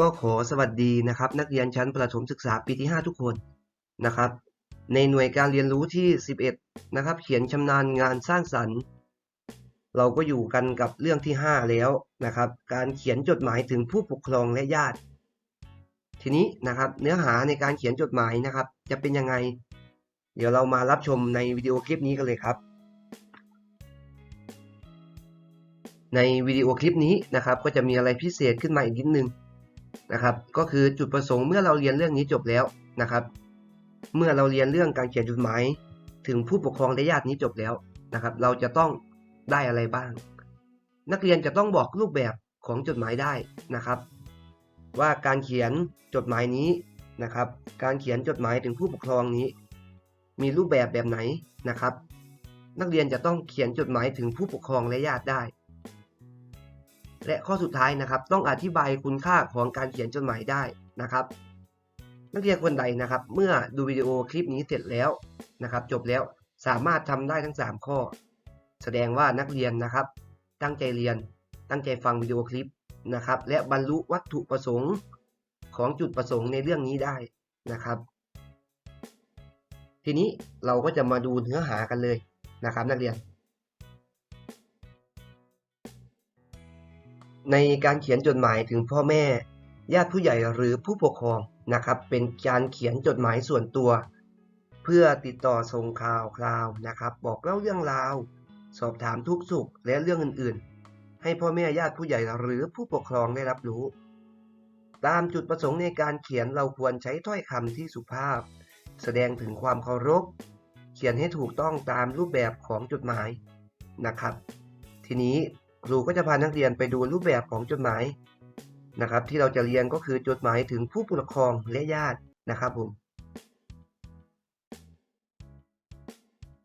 ก็ขอสวัสดีนะครับ นักเรียนชั้นประถมศึกษาปีที่ 5 ทุกคนนะครับ ในหน่วยการเรียนรู้ที่ 11 นะครับ เขียนชำนาญงานสร้างสรรค์ เราก็อยู่กันกับเรื่องที่ 5 แล้วนะครับ การเขียนจดหมายถึงผู้ปกครองและญาติ ทีนี้นะครับเนื้อหาในการเขียนจดหมายนะครับ จะเป็นยังไง เดี๋ยวเรามารับชมในวิดีโอคลิปนี้กันเลยครับในวิดีโอคลิปนี้นะครับก็จะมีอะไรพิเศษขึ้นมาอีกนิดนึง นะครับ ก็คือจุดประสงค์เมื่อเราเรียนเรื่องนี้จบแล้วนะครับ เมื่อเราเรียนเรื่องการเขียนจดหมาย ถึงผู้ปกครองและญาตินี้จบแล้วนะครับ เราจะต้องได้อะไรบ้าง นักเรียนจะต้องบอกรูปแบบของจดหมายได้นะครับ ว่าการเขียนจดหมายนี้นะครับ การเขียนจดหมายถึงผู้ปกครองนี้ มีรูปแบบแบบไหนนะครับ นักเรียนจะต้องเขียนจดหมายถึงผู้ปกครองและญาติได้ และข้อสุดท้ายนะครับ ต้องอธิบายคุณค่าของการเขียนจดหมายได้นะครับ นักเรียนคนใดนะครับ เมื่อดูวิดีโอคลิปนี้เสร็จแล้วนะครับ จบแล้วสามารถทำได้ทั้ง 3 ข้อ แสดงว่านักเรียนนะครับ ตั้งใจเรียน ตั้งใจฟังวิดีโอคลิปนะครับ และบรรลุวัตถุประสงค์ของจุดประสงค์ในเรื่องนี้ได้นะครับ ทีนี้เราก็จะมาดูเนื้อหากันเลยนะครับ นักเรียน ในการเขียนจดหมายถึงพ่อแม่ ญาติผู้ใหญ่หรือผู้ปกครองนะครับ เป็นการเขียนจดหมายส่วนตัว เพื่อติดต่อส่งข่าวคราวนะครับ บอกเล่าเรื่องราว สอบถามทุกสุขและเรื่องอื่นๆ ให้พ่อแม่ญาติผู้ใหญ่หรือผู้ปกครองได้รับรู้ ตามจุดประสงค์ในการเขียนเราควรใช้ถ้อยคำที่สุภาพ แสดงถึงความเคารพ เขียนให้ถูกต้องตามรูปแบบของจดหมายนะครับ ทีนี้ ครูก็จะพานักเรียนไปดูรูปแบบของจดหมายนะครับ ที่เราจะเรียนก็คือจดหมายถึงผู้ปกครองและญาตินะครับผม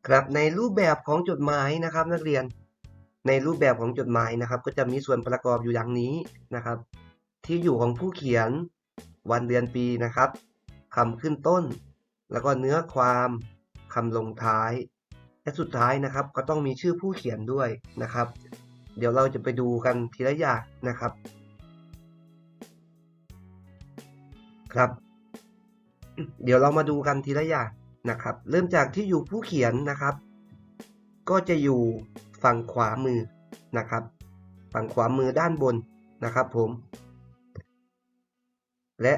ครับในรูปแบบของจดหมายนะครับ นักเรียนในรูปแบบของจดหมายนะครับ ก็จะมีส่วนประกอบอยู่อย่างนี้นะครับ ที่อยู่ของผู้เขียนวันเดือนปีนะครับคำขึ้นต้น แล้วก็เนื้อความคำลงท้าย และสุดท้ายนะครับ ก็ต้องมีชื่อผู้เขียนด้วยนะครับ เดี๋ยวเราจะไปดูกันทีละอย่างนะครับ ครับ เดี๋ยวเรามาดูกันทีละอย่างนะครับ เริ่มจากที่อยู่ผู้เขียนนะครับ ก็จะอยู่ฝั่งขวามือนะครับ ฝั่งขวามือด้านบนนะครับผม และ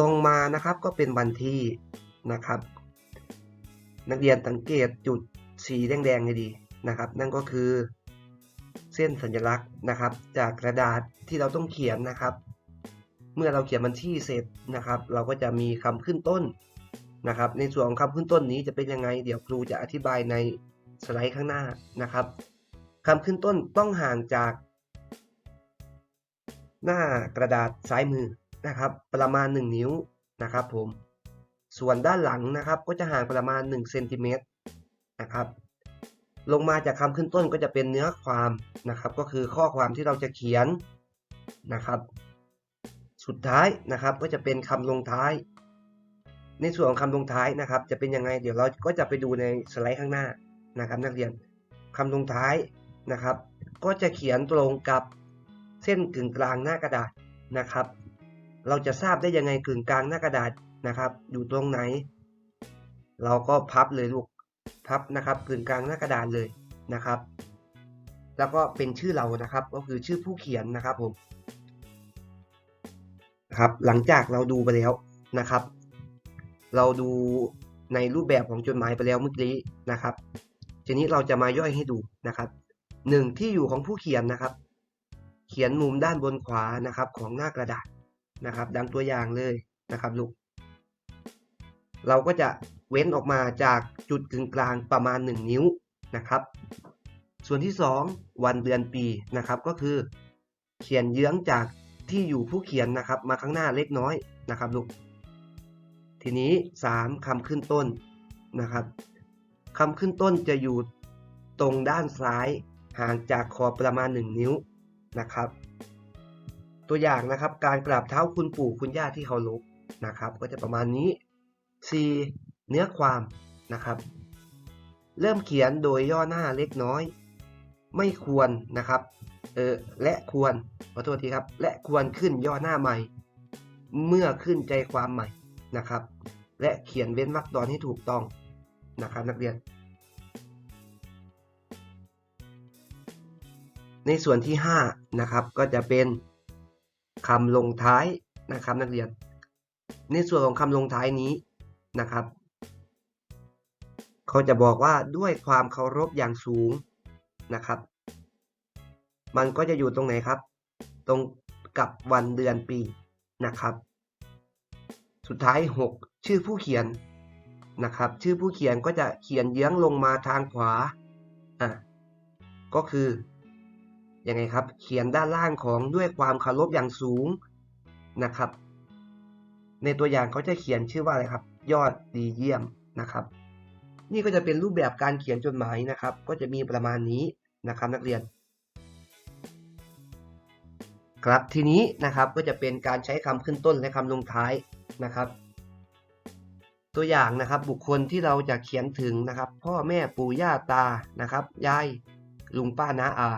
ลงมานะครับก็เป็นวันที่นะครับ นักเรียนสังเกตจุดสีแดงๆให้ดีนะครับ นั่นก็คือ เส้นสัญลักษณ์นะครับ จากกระดาษที่เราต้องเขียนนะครับ เมื่อเราเขียนบันที่เสร็จนะครับ เราก็จะมีคำขึ้นต้นนะครับ ในส่วนของคำขึ้นต้นนี้จะเป็นยังไง เดี๋ยวครูจะอธิบายในสไลด์ข้างหน้านะครับคำขึ้นต้นต้องห่างจาก หน้ากระดาษซ้ายมือนะครับ ประมาณ 1 นิ้วนะครับผม ส่วนด้านหลังนะครับก็จะห่างประมาณ1เซนติเมตรนะครับ ลงมาจากคำขึ้นต้นก็จะเป็นเนื้อความ นะครับ ก็คือข้อความที่เราจะเขียนนะครับ สุดท้ายนะครับก็จะเป็นคำลงท้าย ในส่วนของคำลงท้ายนะครับ จะเป็นยังไงเดี๋ยวเราก็จะไปดูในสไลด์ข้างหน้านะครับ นักเรียนคำลงท้ายนะครับ ก็จะเขียนตรงกับเส้นกึ่งกลางหน้ากระดาษนะครับ เราจะทราบได้ยังไงกึ่งกลางหน้ากระดาษนะครับ อยู่ตรงไหน เราก็พับเลยลูกพับนะครับกึ่งกลางหน้ากระดาษเลยนะครับ แล้วก็เป็นชื่อเรานะครับ ก็คือชื่อผู้เขียนนะครับผมครับ หลังจากเราดูไปแล้วนะครับ เราดูในรูปแบบของจดหมายไปแล้วเมื่อกี้นะครับ ทีนี้เราจะมาย่อยให้ดูนะครับหนึ่งที่อยู่ของผู้เขียนนะครับ เขียนมุมด้านบนขวานะครับ ของหน้ากระดาษนะครับ ดังตัวอย่างเลยนะครับลูกเราก็จะเว้นออกมาจากจุดกึ่งกลางประมาณ 1 นิ้วนะครับ ส่วนที่ 2 วันเดือนปีนะครับก็คือ เขียนเยื้องจากที่อยู่ผู้เขียนนะครับ มาข้างหน้าเล็กน้อยนะครับลูกทีนี้ 3คำขึ้นต้นนะครับคำขึ้นต้นจะอยู่ตรงด้านซ้ายห่างจากขอบประมาณ 1 นิ้วนะครับ ตัวอย่างนะครับการกราบเท้าคุณปู่คุณย่าที่เคารพนะครับ ก็จะประมาณนี้ 4. เนื้อความนะครับ เริ่มเขียนโดยย่อหน้าเล็กน้อย ไม่ควรนะครับเออและควรขอโทษทีครับ และควรขึ้นย่อหน้าใหม่ เมื่อขึ้นใจความใหม่นะครับ และเขียนเว้นวรรคตอนให้ถูกต้องนะครับนักเรียน ในส่วนที่ 5 นะครับ ก็จะเป็นคำลงท้ายนะครับนักเรียน ในส่วนของคำลงท้ายนี้นะครับ เขาจะบอกว่าด้วยความเคารพอย่างสูง นะครับ มันก็จะอยู่ตรงไหนครับ ตรงกับวันเดือนปีนะครับ สุดท้าย 6 ชื่อผู้เขียนนะครับ ชื่อผู้เขียนก็จะเขียนเยื้องลงมาทางขวาอะก็คือยังไงครับ เขียนด้านล่างของด้วยความเคารพอย่างสูงนะครับ ในตัวอย่างเขาจะเขียนชื่อว่าอะไรครับ ยอดดีเยี่ยมนะครับ นี่ก็จะเป็นรูปแบบการเขียนจดหมายนะครับ ก็จะมีประมาณนี้นะครับนักเรียน ครับทีนี้นะครับก็จะเป็นการใช้คำขึ้นต้นและคำลงท้ายนะครับ ตัวอย่างนะครับบุคคลที่เราจะเขียนถึงนะครับ พ่อแม่ปู่ย่าตานะครับยายลุงป้าน้าอา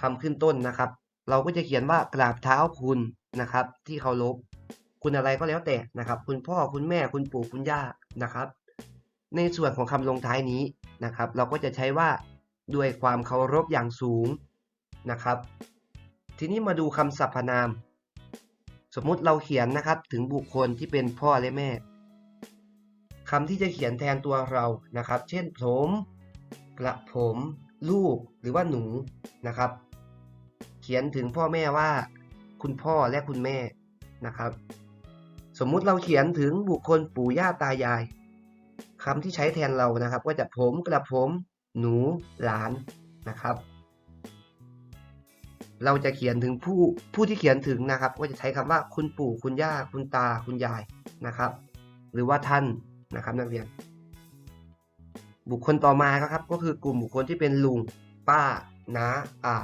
คำขึ้นต้นนะครับ เราก็จะเขียนว่ากราบเท้าคุณนะครับ ที่เคารพคุณอะไรก็แล้วแต่นะครับ คุณพ่อคุณแม่คุณปู่คุณย่านะครับ ในส่วนของคำลงท้ายนี้นะครับ เราก็จะใช้ว่าด้วยความเคารพอย่างสูงนะครับ ทีนี้มาดูคำสรรพนาม สมมุติเราเขียนนะครับถึงบุคคลที่เป็นพ่อและแม่คำที่จะเขียนแทนตัวเรานะครับ เช่นผมกระผม ลูกหรือว่าหนูนะครับ เขียนถึงพ่อแม่ว่า คุณพ่อและคุณแม่นะครับ สมมุติเราเขียนถึงบุคคลปู่ย่าตายาย คำที่ใช้แทนเรานะครับ ก็จะผมกระผม หนู หลานนะครับ เราจะเขียนถึงผู้ผู้ที่เขียนถึงนะครับ ก็จะใช้คำว่าคุณปู่คุณย่า คุณตาคุณยายนะครับ หรือว่าท่านนะครับนักเรียน บุคคลต่อมาครับ ก็คือกลุ่มบุคคลที่เป็นลุง ป้าน้าอา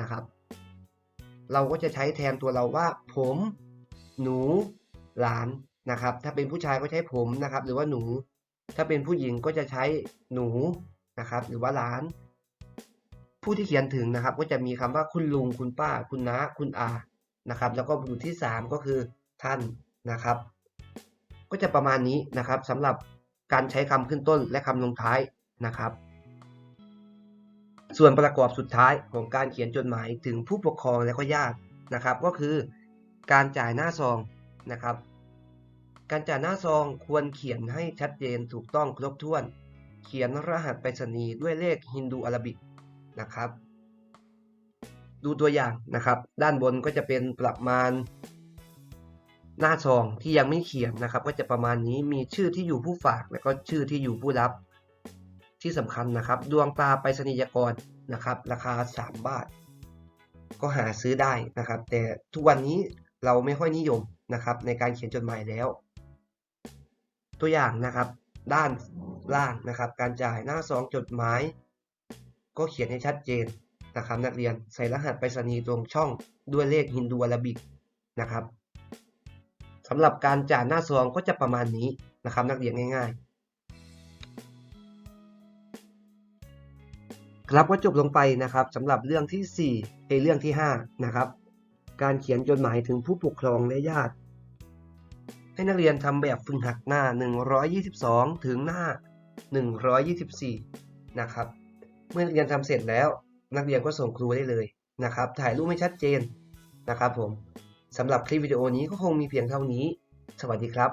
นะครับ เราก็จะใช้แทนตัวเราว่า ผม หนู หลานนะครับ ถ้าเป็นผู้ชายก็ใช้ผมนะครับ หรือว่าหนู ถ้าเป็นผู้หญิงก็จะใช้หนูนะครับ หรือว่าหลาน ผู้ที่เขียนถึงนะครับ ก็จะมีคำว่าคุณลุงคุณป้า คุณน้าคุณอานะครับ แล้วก็บุคคลที่ 3 ก็คือท่านนะครับ ก็จะประมาณนี้นะครับสำหรับการใช้คำขึ้นต้นและคำลงท้ายนะครับ ส่วนประกอบสุดท้ายของการเขียนจดหมายถึงผู้ปกครองและก็ญาตินะครับ ก็คือการจ่ายหน้าซองนะครับ การจ่ายหน้าซองควรเขียนให้ชัดเจนถูกต้องครบถ้วน เขียนรหัสไปรษณีย์ด้วยเลขฮินดูอาราบิกนะครับ ดูตัวอย่างนะครับ ด้านบนก็จะเป็นประมาณ หน้าซองที่ยังไม่เขียนนะครับ ก็จะประมาณนี้มีชื่อที่อยู่ผู้ฝาก แล้วก็ชื่อที่อยู่ผู้รับ ที่สำคัญนะครับ ดวงตาไปรษณียกรนะครับ ราคา 3 บาท ก็หาซื้อได้นะครับ แต่ทุกวันนี้เราไม่ค่อยนิยมนะครับในการเขียนจดหมายแล้ว ตัวอย่างนะครับ ด้านล่างนะครับ การจ่ายหน้าซองจดหมาย ก็เขียนให้ชัดเจนนะครับ นักเรียนใส่รหัสไปรษณีย์ตรงช่องด้วยเลขฮินดูอาราบิกนะครับสำหรับการจ่ายหน้าซองก็จะประมาณนี้นะครับ นักเรียนง่าย ๆ ครับก็จบลงไปนะครับสำหรับเรื่องที่4ในเรื่องที่5นะครับการเขียนจดหมายถึงผู้ปกครองและญาติ ให้นักเรียนทำแบบฝึกหัดหน้า 122 ถึงหน้า 124 นะครับ เมื่อนักเรียนทำเสร็จแล้ว นักเรียนก็ส่งครูได้เลยนะครับ ถ่ายรูปให้ชัดเจนนะครับผมสำหรับคลิปวิดีโอนี้ก็คงมีเพียงเท่านี้ สวัสดีครับ